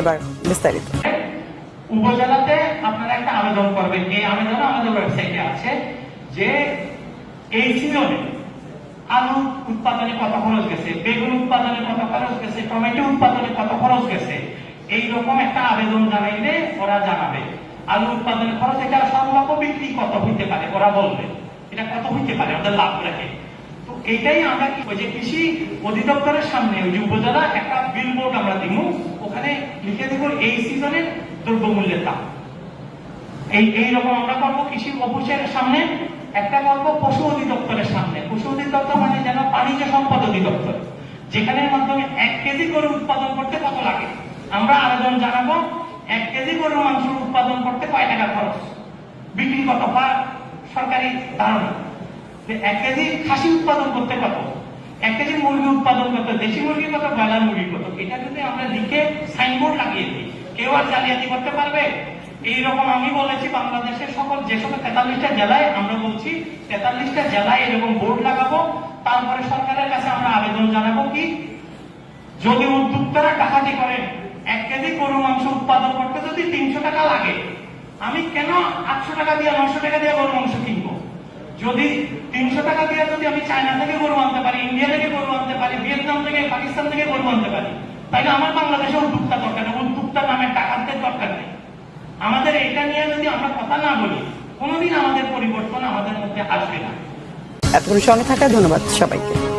এবার বিস্তারিত। উপজেলাতে আপনারা একটা আবেদন করবেন। এই আবেদন আমাদের ওয়েবসাইটে আছে, যে এই সিজনে আলু উৎপাদনে কত খরচ গেছে, বেগুন উৎপাদনে কত খরচ গেছে, টমেটো উৎপাদনে কত খরচ গেছে এই রকম একটা আবেদন জানাইলে ওরা জানাবে। আলু উৎপাদনের খরচ, এটা সম্ভাব্য বিক্রি কত হইতে পারে, ওরা বলবে। এটা কত হইতে পারে, ওদের লাভ রাখে তো এইটাই আমরা কি ওই যে কৃষি অধিদপ্তরের সামনে, ওই যে উপজেলা একটা ওখানে লিখে এই সিজনের দ্রব্যমূল্যের দাম। এই এই রকম আমরা করব কৃষি অফিসের সামনে, একটা করব পশু অধিদপ্তরের সামনে। পশু অধিদপ্তর মানে যেন বাণিজ্য সম্পদ অধিদপ্তর, যেখানের মাধ্যমে এক কেজি গরু উৎপাদন করতে কত লাগে? আমরা আবেদন জানাব, এক কেজি গরু মাংস উৎপাদন করতে কয় টাকা খরচ? বিক্রি কত? বা সরকারি ধারণা। এক কেজি খাসি উৎপাদন করতে কত এক কেজি মুরগি উৎপাদন কত দেশি মুরগি কত ব্রয়লার মুরগি কত এটা যদি আমরা লিখে সাইনবোর্ড লাগিয়ে দিই, কেউ আর জালিয়াতি করতে পারবে? এইরকম আমি বলেছি, বাংলাদেশের সকল যে সকল তেতাল্লিশটা জেলায় আমরা বলছি, তেতাল্লিশটা জেলায় এরকম বোর্ড লাগাবো। তারপরে সরকারের কাছে আমরা আবেদন জানাব কি, যদি উদ্যোক্তারা ডাকাতি করেন, এক কেজি গরু মাংস উৎপাদন করতে যদি তিনশো টাকা লাগে, আমি কেন আটশো টাকা দিয়ে নশো টাকা দিয়ে গরু মাংস কিনবো? যদি তিনশো টাকা দিয়ে যদি আমি চায়না থেকে গরু আনতে পারি, ইন্ডিয়া থেকে গরু আনতে পারি ভিয়েতনাম থেকে পাকিস্তান থেকে গরু আনতে পারি তাইলে আমার বাংলাদেশে উদ্যোক্তা দরকার নেই উদ্যোক্তা নামে টাকাতে দরকার নেই। আমাদের এটা নিয়ে যদি আমরা কথা না বলি, কোনোদিন আমাদের পরিবর্তন আমাদের মধ্যে আসবে না। এতক্ষণ সঙ্গে থাকায় ধন্যবাদ সবাইকে।